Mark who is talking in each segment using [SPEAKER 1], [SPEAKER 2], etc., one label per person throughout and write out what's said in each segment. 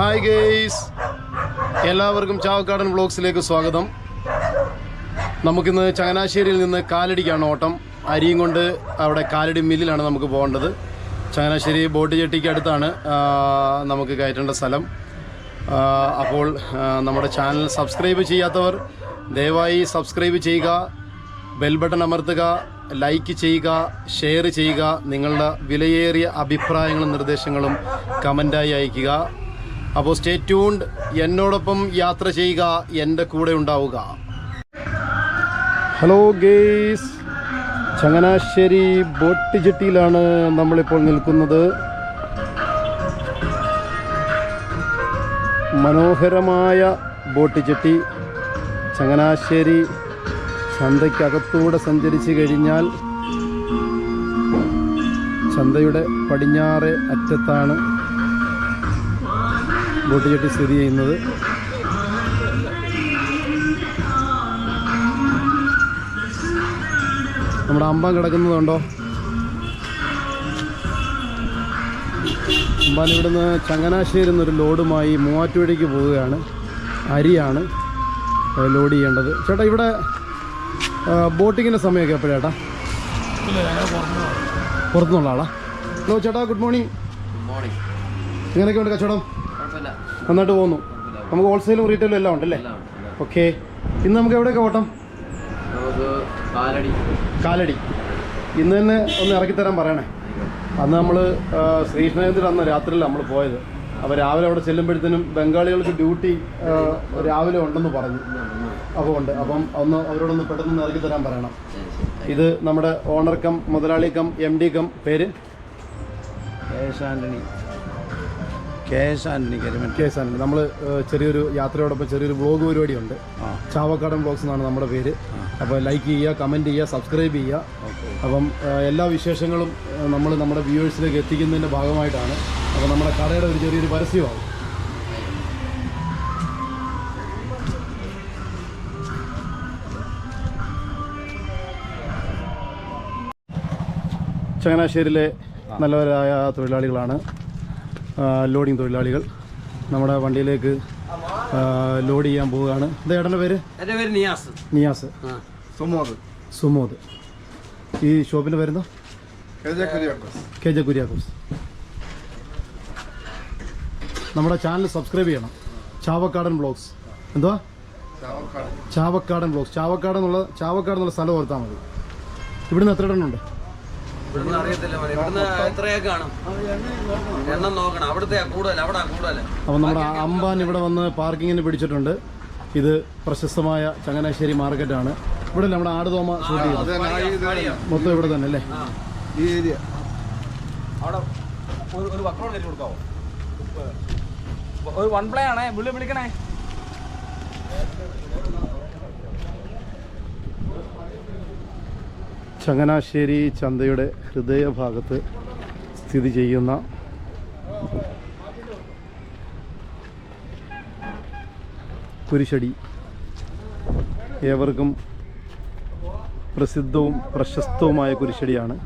[SPEAKER 1] Hi guys എല്ലാവർക്കും ചാവക്കാടൻ വ്ളോഗ്സിലേക്ക് സ്വാഗതം. നമുക്കിന്ന് ചങ്ങനാശ്ശേരിയിൽ നിന്ന് കാലടിക്കാണ് ഓട്ടം. അരിയും കൊണ്ട് അവിടെ കാലടി മില്ലിലാണ് നമുക്ക് പോകേണ്ടത്. ചങ്ങനാശ്ശേരി ബോട്ട് ജെട്ടിക്ക് അടുത്താണ് നമുക്ക് കയറ്റേണ്ട സ്ഥലം. അപ്പോൾ നമ്മുടെ ചാനൽ സബ്സ്ക്രൈബ് ചെയ്യാത്തവർ ദയവായി സബ്സ്ക്രൈബ് ചെയ്യുക ബെൽ ബട്ടൺ അമർത്തുക ലൈക്ക് ചെയ്യുക ഷെയർ ചെയ്യുക നിങ്ങളുടെ വിലയേറിയ അഭിപ്രായങ്ങളും നിർദ്ദേശങ്ങളും കമന്റായി അയയ്ക്കുക അപ്പോൾ സ്റ്റേ ട്യൂൺഡ് എന്നോടൊപ്പം യാത്ര ചെയ്യുക എന്റെ കൂടെ ഉണ്ടാവുക. Hello guys. ചങ്ങനാശ്ശേരി ബോട്ട് ജെട്ടിയിലാണ് നമ്മളിപ്പോൾ നിൽക്കുന്നത്. മനോഹരമായ ബോട്ട് ജെട്ടി ചങ്ങനാശ്ശേരി ചന്തയ്ക്കകത്തൂടെ സഞ്ചരിച്ച് കഴിഞ്ഞാൽ ചന്തയുടെ പടിഞ്ഞാറ് അറ്റത്താണ് ബോട്ട് ജെട്ടി സ്ഥിതി ചെയ്യുന്നത്. നമ്മുടെ അമ്പം കിടക്കുന്നതുണ്ടോ? അമ്പാൻ ഇവിടുന്ന് ചങ്ങനാശ്ശേരി എന്നൊരു ലോഡുമായി മൂവാറ്റുപുഴയ്ക്ക് പോവുകയാണ്. അരിയാണ് ലോഡ് ചെയ്യേണ്ടത്. ചേട്ടാ ഇവിടെ ബോട്ടിങ്ങിന്റെ സമയമൊക്കെ എപ്പോഴേട്ടാ പുറത്തുനിന്നുള്ള ആളാ. ഹലോ ചേട്ടാ ഗുഡ് മോർണിംഗ്.
[SPEAKER 2] Good
[SPEAKER 1] morning. എങ്ങനെയൊക്കെയുണ്ട് കച്ചവടം? നന്നായിട്ട് പോകുന്നു. നമുക്ക് ഹോൾസെയിലും റീറ്റെയിലും എല്ലാം ഉണ്ടല്ലേ?
[SPEAKER 2] ഉണ്ട്, അല്ലേ ഉണ്ട്.
[SPEAKER 1] ഓക്കെ ഇന്ന് നമുക്ക് എവിടെയൊക്കെ ഓട്ടം?
[SPEAKER 2] നമുക്ക് കാലടി.
[SPEAKER 1] കാലടി. ഇന്ന് തന്നെ ഒന്ന് ഇറക്കി തരാൻ പറയണേ. അന്ന് നമ്മൾ ശ്രീകൃഷ്ണജയന്തിയിൽ അന്ന് രാത്രിയിൽ നമ്മൾ പോയത്. അപ്പോൾ രാവിലെ അവിടെ ചെല്ലുമ്പോഴത്തേനും ബംഗാളികൾക്ക് ഡ്യൂട്ടി രാവിലെ ഉണ്ടെന്ന് പറഞ്ഞു. അപ്പോൾ ഉണ്ട്. അപ്പം ഒന്ന് അവരോടൊന്ന് പെട്ടെന്ന് ഇറക്കി തരാൻ പറയണം. ഇത് നമ്മുടെ ഓണർ കം മുതലാളി കം എം ഡി കം. പേര്?
[SPEAKER 3] Kesh Antony Kesh Antony Kariman
[SPEAKER 1] K S Anand. നമ്മൾ ചെറിയൊരു യാത്രയോടൊപ്പം ചെറിയൊരു വ്ളോഗ് പരിപാടിയുണ്ട്. ചാവക്കാടൻ വ്ളോഗ്സ് എന്നാണ് നമ്മുടെ പേര്. അപ്പോൾ ലൈക്ക് ചെയ്യുക കമന്റ് ചെയ്യുക സബ്സ്ക്രൈബ് ചെയ്യുക. അപ്പം എല്ലാ വിശേഷങ്ങളും നമ്മൾ നമ്മുടെ വ്യൂവേഴ്സിലേക്ക് എത്തിക്കുന്നതിന്റെ ഭാഗമായിട്ടാണ്. അപ്പോൾ നമ്മുടെ കടയുടെ ഒരു ചെറിയൊരു പരസ്യമാവും. ചങ്ങനാശ്ശേരിയിലെ നല്ലവരായ തൊഴിലാളികളാണ്. ലോഡിംഗ് തൊഴിലാളികൾ നമ്മുടെ വണ്ടിയിലേക്ക് ലോഡ് ചെയ്യാൻ പോവുകയാണ്. ഇത് ഏട്ടന്റെ പേര്?
[SPEAKER 2] എന്റെ പേര് നിയാസ്.
[SPEAKER 1] നിയാസ്.
[SPEAKER 3] സുമോദ്.
[SPEAKER 1] സുമോദ്. ഈ ഷോപ്പിൽ പേരെന്തോ? K J Kuriakose. നമ്മുടെ ചാനൽ സബ്സ്ക്രൈബ് ചെയ്യണം. ചാവക്കാടൻ ബ്ലോഗ്സ്. എന്തുവാ? ചാവക്കാടൻ ബ്ലോഗ്സ്. ചാവക്കാട് എന്നുള്ള ചാവക്കാട് എന്നുള്ള സ്ഥലം ഓർത്താൽ മതി. ഇവിടുന്ന് എത്ര എണ്ണം ഉണ്ട്?
[SPEAKER 2] ഇവിടുന്ന് അറിയത്തില്ല മോനെ. ഇവിടുന്ന് എത്രയൊക്കെ കാണും? എണ്ണം നോക്കണം. അവിടുത്തെ കൂടുതൽ അവിടെ കൂടുതൽ.
[SPEAKER 1] അപ്പം നമ്മുടെ അമ്പാൻ ഇവിടെ വന്ന് പാർക്കിങ്ങിന് പിടിച്ചിട്ടുണ്ട്. ഇത് പ്രശസ്തമായ ചങ്ങനാശ്ശേരി മാർക്കറ്റ് ആണ് ഇവിടെ നമ്മുടെ ആടുതോമ ഷൂട്ട് ചെയ്തു മൊത്തം ഇവിടെ തന്നെ അല്ലേ?
[SPEAKER 3] ഈ ഏരിയ.
[SPEAKER 4] അവിടെ ഒരു ഒരു വക്രോൺ കയറ്റി കൊടുക്കാവോ? ഒരു വൺ പ്ലേ ആണേ. വിളി വിളിക്കണേ.
[SPEAKER 1] ചങ്ങനാശ്ശേരി ചന്തയുടെ ഹൃദയഭാഗത്ത് സ്ഥിതി ചെയ്യുന്ന കുരിശടി ഏവർക്കും പ്രസിദ്ധവും പ്രശസ്തവുമായ കുരിശടിയാണ്.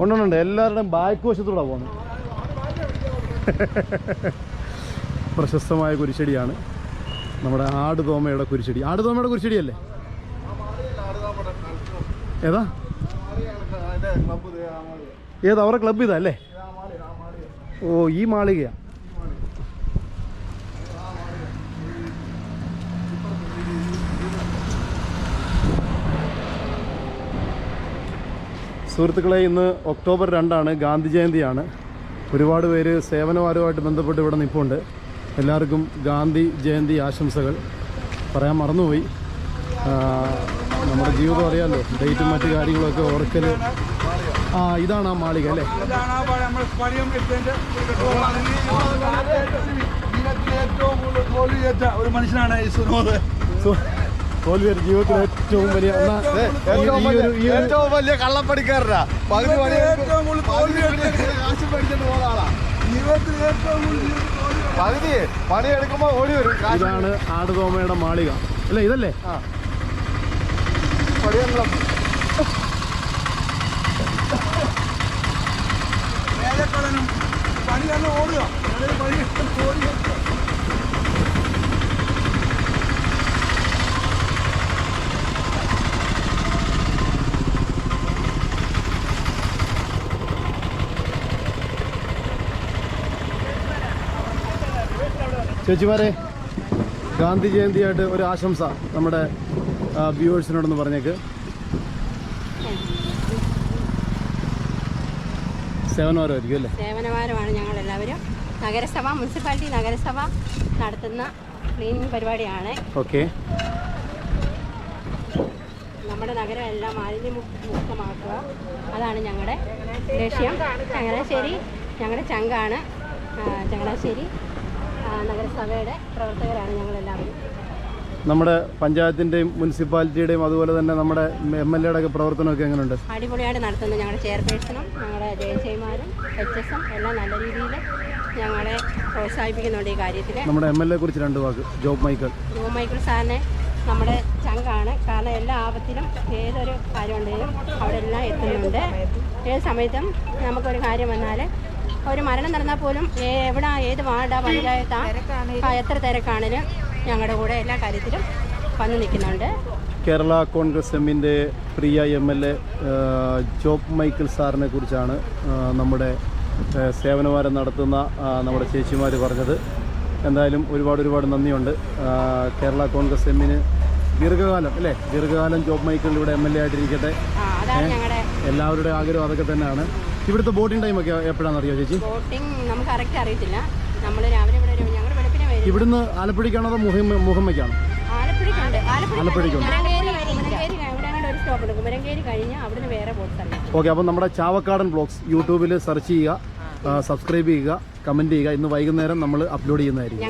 [SPEAKER 1] ഉണ്ടുണ്ട് എല്ലാവരുടെയും ബാക്ക് വശത്തൂടെ പോകുന്നത്. പ്രശസ്തമായ കുരിശടിയാണ്. നമ്മുടെ ആടുതോമയുടെ കുരിശടി. ആടുതോമയുടെ കുരിശടിയല്ലേ? ഏതാ? ഏതാ? അവരുടെ ക്ലബ് ഇതാ അല്ലേ? ഓ ഈ മാളികയാ. സുഹൃത്തുക്കളെ ഇന്ന് ഒക്ടോബർ രണ്ടാണ് ഗാന്ധി ജയന്തിയാണ്. ഒരുപാട് പേര് സേവനവാരവുമായിട്ട് ബന്ധപ്പെട്ട് ഇവിടെ നിൽപ്പുണ്ട് എല്ലാവർക്കും ഗാന്ധി ജയന്തി ആശംസകൾ. പറയാൻ മറന്നുപോയി. നമ്മുടെ ജീവിതം അറിയാമല്ലോ ഡേറ്റും മറ്റു കാര്യങ്ങളൊക്കെ ഓർക്കൽ ആ ഇതാണ് ആ മാളിക അല്ലേ?
[SPEAKER 4] ഒരു മനുഷ്യനാണ് ഈ സുനോദ്
[SPEAKER 1] ജീവിതത്തിലെ ഏറ്റവും വലിയ
[SPEAKER 3] ഏറ്റവും വലിയ കള്ളപ്പടിക്കാരനാ പകുതി പകുതി പണി എടുക്കുമ്പോ ഓടി വരും
[SPEAKER 1] ഇതാണ് ആടുതോമയുടെ മാളിക. അല്ലേ ഇതല്ലേ?
[SPEAKER 3] പണിയങ്ങളും
[SPEAKER 4] വേലക്കടനും
[SPEAKER 3] പണി തന്നെ ഓടുക. പണി ഓടി
[SPEAKER 1] ചേച്ചിമാരെ ഗാന്ധി ജയന്തിയായിട്ട് ഒരു ആശംസ നമ്മുടെ വ്യൂവേഴ്സിനോടൊന്ന് പറഞ്ഞേക്ക്. സേവനവാരമായിരിക്കും അല്ലേ?
[SPEAKER 5] സേവനവാരമാണ് ഞങ്ങൾ എല്ലാവരും നഗരസഭ മുനിസിപ്പാലിറ്റി നഗരസഭ നടത്തുന്ന ക്ലീനിങ് പരിപാടിയാണ്.
[SPEAKER 1] ഓക്കെ.
[SPEAKER 5] നമ്മുടെ നഗരം എല്ലാം മാലിന്യമുക്തമാക്കുക. അതാണ് ഞങ്ങളുടെ ലക്ഷ്യം. ചങ്ങനാശ്ശേരി ഞങ്ങളുടെ ചങ്കാണ് ചങ്ങനാശ്ശേരി നഗരസഭയുടെ പ്രവർത്തകരാണ് ഞങ്ങളെല്ലാവരും.
[SPEAKER 1] നമ്മുടെ പഞ്ചായത്തിന്റെയും മുനിസിപ്പാലിറ്റിയുടെയും അതുപോലെ തന്നെ നമ്മുടെ എം എൽ എയുടെ ഒക്കെ പ്രവർത്തനമൊക്കെ എങ്ങനെയുണ്ട്?
[SPEAKER 5] അടിപൊളിയായിട്ട് നടത്തുന്നു ഞങ്ങളുടെ ചെയർപേഴ്സണും ഞങ്ങളുടെ ജയചൈമാരും എച്ച് എസും എല്ലാം നല്ല രീതിയിൽ ഞങ്ങളെ പ്രോത്സാഹിപ്പിക്കുന്നുണ്ട് ഈ കാര്യത്തിൽ
[SPEAKER 1] നമ്മുടെ എം എൽ എ കുറിച്ച് രണ്ട് വാക്ക് ജോബ് മൈക്കിൾ
[SPEAKER 5] ജോബ് മൈക്കിൾ സാറിനെ നമ്മുടെ ചങ്കാണ്. കാരണം എല്ലാ ആപത്തിലും ഏതൊരു കാര്യം ഉണ്ടെങ്കിലും അവിടെ എല്ലാം എത്തുന്നുണ്ട്. ഏത് സമയത്തും നമുക്കൊരു കാര്യം വന്നാൽ ഒരു മരണം നടന്നാൽ പോലും എവിടെ ഏത് വാർഡാ പഞ്ചായത്താ എത്ര തിരക്കാണെങ്കിലും ഞങ്ങളുടെ കൂടെ എല്ലാ കാര്യത്തിലും വന്നു നിൽക്കുന്നുണ്ട്.
[SPEAKER 1] കേരള കോൺഗ്രസ് എമ്മിന്റെ പ്രിയ M L A Job Michael സാറിനെ കുറിച്ചാണ് നമ്മുടെ സേവനവാരം നടത്തുന്ന നമ്മുടെ ചേച്ചിമാർ പറഞ്ഞത്. എന്തായാലും ഒരുപാട് ഒരുപാട് നന്ദിയുണ്ട്. കേരള കോൺഗ്രസ് എമ്മിന് ദീർഘകാലം അല്ലേ? ദീർഘകാലം ജോബ് മൈക്കിൾ ഇവിടെ എം എൽ എ ആയിട്ടിരിക്കട്ടെ. എല്ലാവരുടെ ആഗ്രഹം അതൊക്കെ തന്നെയാണ്. ഇവിടുത്തെ ബോട്ടിംഗ് ഒക്കെ എപ്പോഴാണെന്ന് അറിയോ ചേച്ചി?
[SPEAKER 5] ബോട്ടിംഗ് നമുക്ക് കറക്റ്റ് അറിയത്തില്ല. നമ്മൾ രാവിലെ ഇവിടെ ഒരു ഞങ്ങൾ വെളുപ്പിനെ വരും
[SPEAKER 1] ഇവിടുന്ന് ആലപ്പുഴയ്ക്കാണോ അതോ മുഹമ്മ മുഹമ്മയ്ക്കാണോ?
[SPEAKER 5] ആലപ്പുഴയ്ക്കുണ്ട്
[SPEAKER 1] ഓക്കെ അപ്പം നമ്മുടെ ചാവക്കാടൻ ബ്ലോഗ്സ് യൂട്യൂബിൽ സെർച്ച് ചെയ്യുക സബ്സ്ക്രൈബ് ചെയ്യുക കമന്റ് ചെയ്യുക. ഇന്ന് വൈകുന്നേരം നമ്മൾ അപ്ലോഡ് ചെയ്യുന്നതായിരിക്കും.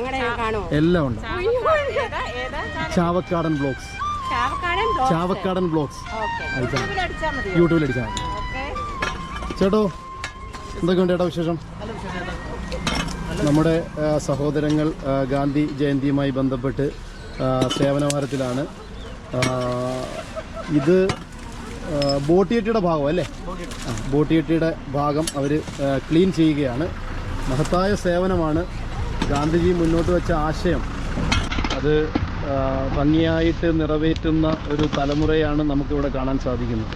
[SPEAKER 1] എല്ലാം ഉണ്ട്. ചാവക്കാടൻ ബ്ലോഗ്സ്.
[SPEAKER 5] ചാവക്കാടൻ
[SPEAKER 1] ബ്ലോഗ്സ്? യൂട്യൂബിൽ അടിച്ചാൽ മതി. ചേട്ടോ എന്തൊക്കെയുണ്ട് ചേട്ടാ വിശേഷം? നമ്മുടെ സഹോദരങ്ങൾ ഗാന്ധി ജയന്തിയുമായി ബന്ധപ്പെട്ട് സേവനവാരത്തിലാണ്. ഇത് ബോട്ടിയെട്ടിയുടെ ഭാഗം അല്ലേ? ബോട്ടിയെട്ടിയുടെ ഭാഗം അവർ ക്ലീൻ ചെയ്യുകയാണ്. മഹത്തായ സേവനമാണ് ഗാന്ധിജി മുന്നോട്ട് വെച്ച ആശയം. അത് ഭംഗിയായിട്ട് നിറവേറ്റുന്ന ഒരു തലമുറയാണ് നമുക്കിവിടെ കാണാൻ സാധിക്കുന്നത്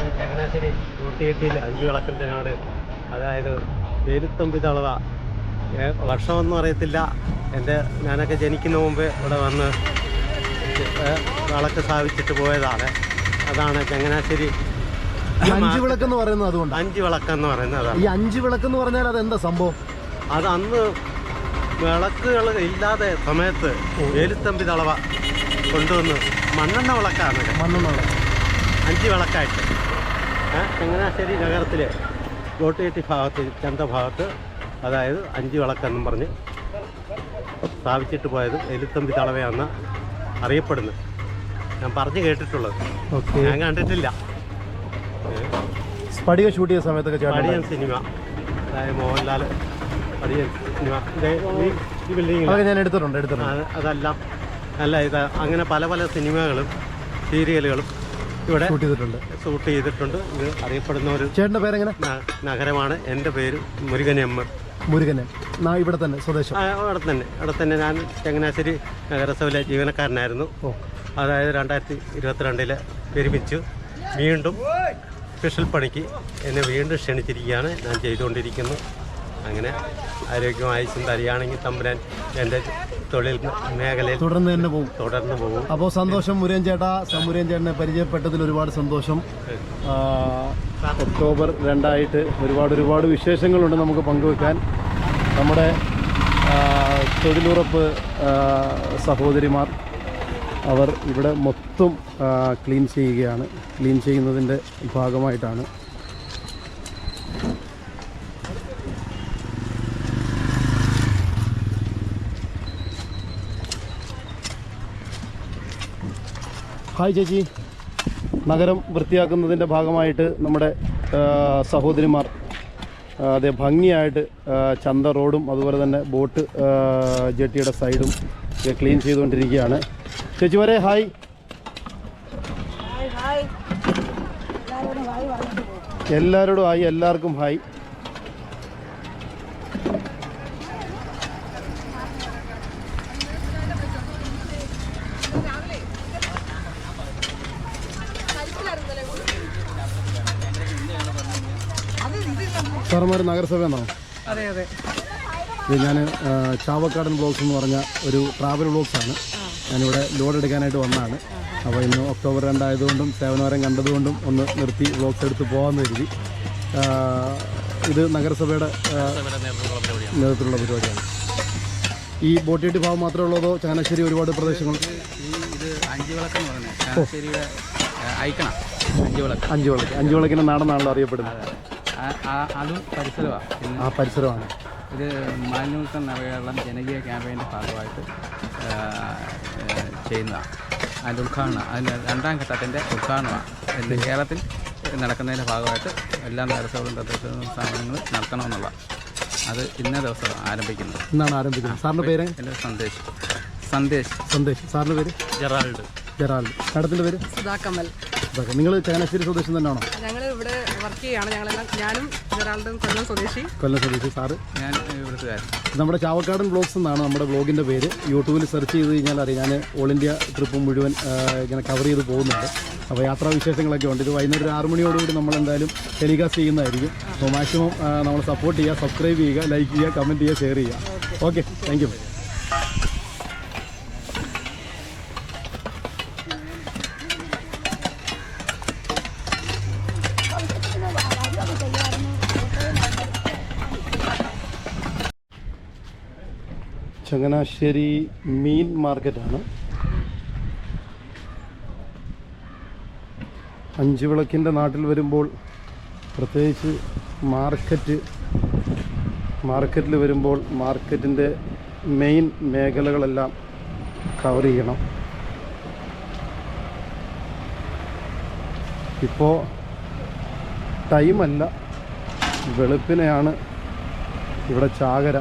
[SPEAKER 6] അഞ്ച് വിളക്ക് ചങ്ങനാശ്ശേരി നൂറ്റിയെട്ടിയിൽ അഞ്ച് വിളക്കിന്റെ നാട് അതായത് പേരുത്തമ്പി തളവ വർഷമൊന്നും അറിയത്തില്ല. എന്റെ ഞാനൊക്കെ ജനിക്കുന്ന മുമ്പ് ഇവിടെ വന്ന് വിളക്ക് സ്ഥാപിച്ചിട്ട് പോയതാണ്. അതാണ് ചങ്ങനാശ്ശേരി
[SPEAKER 1] അഞ്ച് വിളക്ക് എന്ന് പറയുന്നത് അതുകൊണ്ട്?
[SPEAKER 6] അഞ്ച് വിളക്കെന്ന് പറയുന്നത് അതാണ്.
[SPEAKER 1] ഈ അഞ്ച് വിളക്കെന്ന് പറഞ്ഞാൽ അത് എന്താ സംഭവം?
[SPEAKER 6] അത് അന്ന് വിളക്കുകൾ ഇല്ലാതെ സമയത്ത് വേലുത്തമ്പി തളവ കൊണ്ടുവന്ന് മണ്ണെണ്ണ വിളക്കാണ്.
[SPEAKER 1] മണ്ണെണ്ണ വിളക്ക്.
[SPEAKER 6] അഞ്ച് വിളക്കായിട്ട്. ചങ്ങനാശ്ശേരി നഗരത്തിലെ ഗോട്ടുകെട്ടി ഭാഗത്ത് ചന്ത ഭാഗത്ത് അതായത് അഞ്ച് വിളക്കെന്നും പറഞ്ഞ് സ്ഥാപിച്ചിട്ട് പോയത് എലിത്തമ്പി തളവയാണെന്ന് അറിയപ്പെടുന്നു. ഞാൻ പറഞ്ഞു കേട്ടിട്ടുള്ളത്.
[SPEAKER 1] ഓക്കെ.
[SPEAKER 6] ഞാൻ കണ്ടിട്ടില്ല.
[SPEAKER 1] സ്പടിക ഷൂട്ട് ചെയ്ത സമയത്തൊക്കെ
[SPEAKER 6] പടിയൻ സിനിമ. അതായത് മോഹൻലാൽ പടിയൻ സിനിമ. ഈ- ബിൽഡിങ്ങിൽ
[SPEAKER 1] ഞാൻ എടുത്തിട്ടുണ്ട് എടുത്തിട്ടുണ്ട്.
[SPEAKER 6] അതെല്ലാം അല്ല ഇത് അങ്ങനെ പല പല സിനിമകളും സീരിയലുകളും ഇവിടെ
[SPEAKER 1] ഷൂട്ട് ചെയ്തിട്ടുണ്ട്.
[SPEAKER 6] ഷൂട്ട് ചെയ്തിട്ടുണ്ട്. ഇത് അറിയപ്പെടുന്ന ഒരു
[SPEAKER 1] ചേട്ടന്റെ പേരെങ്ങനെ?
[SPEAKER 6] നഗരമാണ്. എന്റെ പേര് മുരുകനമ്മ
[SPEAKER 1] മുരുകനെ നാ ഇവിടെ തന്നെ സ്വദേശം.
[SPEAKER 6] അവിടെ തന്നെ. അവിടെ തന്നെ ഞാൻ ചങ്ങനാശ്ശേരി നഗരസഭയിലെ ജീവനക്കാരനായിരുന്നു. അതായത് രണ്ടായിരത്തി ഇരുപത്തിരണ്ടിൽ വിരമിച്ചു വീണ്ടും സ്പെഷ്യൽ പണിക്ക് എന്നെ വീണ്ടും ക്ഷണിച്ചിരിക്കുകയാണ്. ഞാൻ ചെയ്തുകൊണ്ടിരിക്കുന്നു. അങ്ങനെ ആരോഗ്യമായ ചിന്ത അറിയുകയാണെങ്കിൽ തമ്പുരാൻ എന്റെ തൊഴിൽ മേഖലയിൽ
[SPEAKER 1] തുടർന്ന് തന്നെ പോകും.
[SPEAKER 6] തുടർന്ന് പോകും.
[SPEAKER 1] അപ്പോൾ സന്തോഷം മുരൻ ചേട്ടാ. സ- മുരൻ ചേട്ടനെ പരിചയപ്പെട്ടതിൽ ഒരുപാട് സന്തോഷം. ഒക്ടോബർ രണ്ടായിട്ട് ഒരുപാട് ഒരുപാട് വിശേഷങ്ങളുണ്ട് നമുക്ക് പങ്കുവെക്കാൻ. നമ്മുടെ തൊഴിലുറപ്പ് സഹോദരിമാർ അവർ ഇവിടെ മൊത്തം ക്ലീൻ ചെയ്യുകയാണ്. ക്ലീൻ ചെയ്യുന്നതിന്റെ ഭാഗമായിട്ടാണ് ഹായ് ചേച്ചി. നഗരം വൃത്തിയാക്കുന്നതിന്റെ ഭാഗമായിട്ട് നമ്മുടെ സഹോദരിമാർ അതേ ഭംഗിയായിട്ട് ചന്ത റോഡും അതുപോലെ തന്നെ ബോട്ട് ജെട്ടിയുടെ സൈഡും ഒക്കെ ക്ലീൻ ചെയ്തുകൊണ്ടിരിക്കുകയാണ്. ചേച്ചി വരെ ഹായ്. എല്ലാവരോടും ഹായ് എല്ലാവർക്കും ഹായ്. സാറന്മാർ നഗരസഭ എന്നാണോ
[SPEAKER 3] അതെ അതെ.
[SPEAKER 1] ഞാൻ ചാവക്കാടൻ ബ്ലോഗ്സ് എന്ന് പറഞ്ഞ ഒരു ട്രാവൽ ബ്ലോഗ്സാണ് ഞാനിവിടെ ലോഡ് എടുക്കാനായിട്ട് വന്നതാണ്. അപ്പോൾ ഇന്ന് ഒക്ടോബർ രണ്ടായതുകൊണ്ടും സേവനവരം കണ്ടതുകൊണ്ടും ഒന്ന് നിർത്തി ബ്ലോഗ്സ് എടുത്ത് പോകാമെന്ന് കരുതി. ഇത് നഗരസഭയുടെ നേതൃത്വത്തിലുള്ള പരിപാടിയാണ്. ഈ ബോട്ടിയെട്ടി ഭാഗം മാത്രമേ ഉള്ളതോ ചങ്ങനാശ്ശേരി ഒരുപാട് പ്രദേശങ്ങൾ?
[SPEAKER 4] അഞ്ചുവിളക്ക് ഇത് അഞ്ച് വിളക്കെന്ന് പറയുന്നത് ചാശ്ശേരിയുടെ ഐക്കണ. അഞ്ച് വിളക്ക്
[SPEAKER 1] അഞ്ചു വിളക്ക് അഞ്ചു വിളക്കിന്റെ നാടെന്നാണല്ലോ അറിയപ്പെടുന്നത്
[SPEAKER 4] അതും പരിസരമാണ്
[SPEAKER 1] ആ പരിസരമാണ്
[SPEAKER 4] ഇത് മാലിന്യമുക്ത നവകേരളം ജനകീയ ക്യാമ്പയിന്റെ ഭാഗമായിട്ട് ചെയ്യുന്നതാണ് അതിന്റെ ഉദ്ഘാടനം അതിന്റെ രണ്ടാം ഘട്ടത്തിന്റെ ഉദ്ഘാടനമാണ് എന്റെ കേരളത്തിൽ നടക്കുന്നതിന്റെ ഭാഗമായിട്ട് എല്ലാ നഗരസഭകളും തദ്ദേശ സ്ഥാപനങ്ങളും നടത്തണമെന്നുള്ള അത് ഇന്ന ദിവസം ആരംഭിക്കുന്നത്.
[SPEAKER 1] ഇന്നാണ് ആരംഭിക്കുന്നത്. സാറിന്റെ പേര്?
[SPEAKER 4] എന്റെ സന്ദേശ്. സന്ദേശ്.
[SPEAKER 1] സന്ദേശ്. സാറിന്റെ പേര്?
[SPEAKER 6] ജെറാൾഡ്.
[SPEAKER 1] ജെറാൾഡ് മാഡത്തിന്റെ പേര്?
[SPEAKER 3] സുധാകമൽ
[SPEAKER 1] നിങ്ങൾ ചങ്ങനാശ്ശേരി സ്വദേശം തന്നെയാണോ
[SPEAKER 3] ഞങ്ങൾ ഇവിടെ വർക്ക് ചെയ്യാണ്. ഞങ്ങളെല്ലാം ഞാനും ഒരാളുടെ കൊല്ലം സ്വദേശി.
[SPEAKER 1] കൊല്ലം സ്വദേശി. സാറ്?
[SPEAKER 4] ഞാൻ ഇവിടുത്തെ
[SPEAKER 1] നമ്മുടെ ചാവക്കാടൻ ബ്ലോഗ്സ് എന്നാണ് നമ്മുടെ ബ്ലോഗിന്റെ പേര്. യൂട്യൂബിൽ സെർച്ച് ചെയ്ത് കഴിഞ്ഞാൽ അറിയാം. ഞാൻ ഓൾ ഇന്ത്യ ട്രിപ്പ് മുഴുവൻ ഇങ്ങനെ കവർ ചെയ്ത് പോകുന്നുണ്ട്. അപ്പോൾ യാത്രാ വിശേഷങ്ങളൊക്കെ ഉണ്ട്. ഇത് വൈകുന്നേരം ഒരു ആറ് മണിയോടുകൂടി നമ്മൾ എന്തായാലും ടെലികാസ്റ്റ് ചെയ്യുന്നതായിരിക്കും അപ്പോൾ മാക്സിമം നമ്മൾ സപ്പോർട്ട് ചെയ്യുക സബ്സ്ക്രൈബ് ചെയ്യുക ലൈക്ക് ചെയ്യുക കമന്റ് ചെയ്യുക ഷെയർ ചെയ്യുക. ഓക്കെ താങ്ക് യു ചങ്ങനാശ്ശേരി മീൻ മാർക്കറ്റാണ്. അഞ്ച് വിളക്കിന്റെ നാട്ടിൽ വരുമ്പോൾ പ്രത്യേകിച്ച് മാർക്കറ്റ് മാർക്കറ്റിൽ വരുമ്പോൾ മാർക്കറ്റിന്റെ മെയിൻ മേഖലകളെല്ലാം കവർ ചെയ്യണം. ഇപ്പോൾ ടൈമല്ല വെളുപ്പിനെയാണ് ഇവിടെ ചാകര.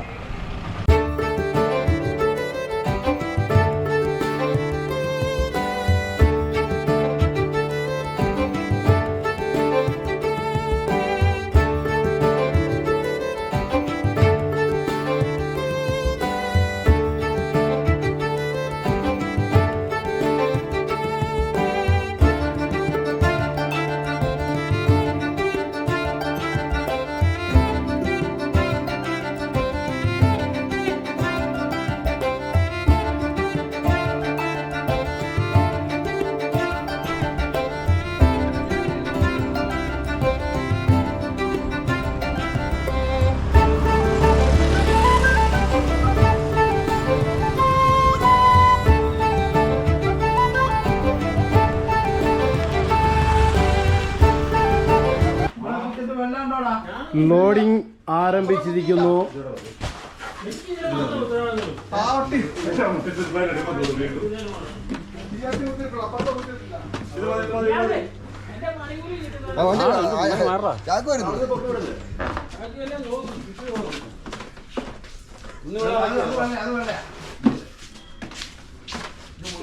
[SPEAKER 1] ലോഡിംഗ് ആരംഭിച്ചിരിക്കുന്നു.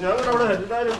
[SPEAKER 6] ഞങ്ങളുടെ അവിടെ എല്ലാവരും